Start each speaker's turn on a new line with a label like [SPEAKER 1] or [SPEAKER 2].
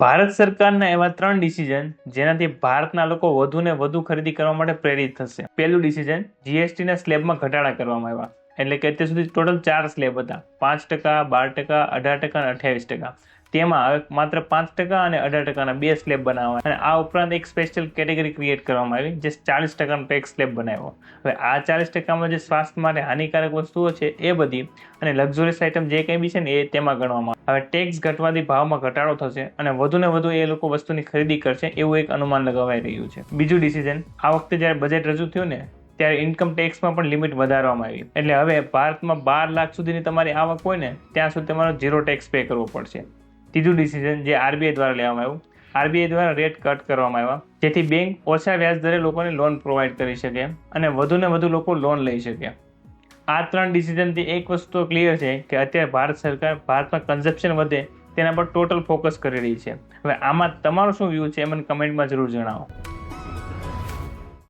[SPEAKER 1] ભારત સરકારના એવા ત્રણ ડિસિઝન જેનાથી ભારતના લોકો વધુ ને વધુ ખરીદી કરવા માટે પ્રેરિત થશે. પહેલું ડિસિઝન જીએસટીના સ્લેબમાં ઘટાડા કરવામાં આવ્યા. એટલે કે અત્યાર સુધી ટોટલ ચાર સ્લેબ હતા. પાંચ ટકા, બાર ટકા, અઢાર ટકા અને અઠ્યાવીસ ટકા. તેમાં હવે માત્ર પાંચ ટકા અને અઢાર ટકાના બે સ્લેબ બનાવવા અને આ ઉપરાંત એક સ્પેશિયલ કેટેગરી ક્રિએટ કરવામાં આવી, જે ચાલીસ ટકાનો ટેક્સ સ્લેબ બનાવ્યો. હવે આ ચાલીસ ટકામાં જે સ્વાસ્થ્ય માટે હાનિકારક વસ્તુઓ છે, એ બધી અને લક્ઝુરિયસ આઇટમ જે કંઈ બી છે ને, એ તેમાં ગણવામાં. હવે ટેક્સ ઘટવાથી ભાવમાં ઘટાડો થશે અને વધુને વધુ એ લોકો વસ્તુની ખરીદી કરશે એવું એક અનુમાન લગાવાઈ રહ્યું છે. બીજું ડિસિઝન આ વખતે જ્યારે બજેટ રજૂ થયું ને ત્યારે ઇન્કમ ટેક્સમાં પણ લિમિટ વધારવામાં આવી. એટલે હવે ભારતમાં બાર લાખ સુધીની તમારી આવક હોય ને, ત્યાં સુધી તમારો ઝીરો ટેક્સ પે કરવો પડશે. ત્રીજું ડિસિઝન જે આરબીઆઈ દ્વારા લેવામાં આવ્યું. આરબીઆઈ દ્વારા રેટ કટ કરવામાં આવ્યા. જેથી બેંક ઓછા વ્યાજ દરે લોકોને લોન પ્રોવાઈડ કરી શકે અને વધુ ને વધુ લોકો લોન લઈ શકે. આ ત્રણ ડિસિઝનથી એક વસ્તુ ક્લિયર છે કે અત્યારે ભારત સરકાર ભારતમાં કન્ઝપ્શન વધે તેના પર ટોટલ ફોકસ કરી રહી છે. હવે આમાં તમારો શું વ્યૂ છે મને કમેન્ટમાં જરૂર જણાવો.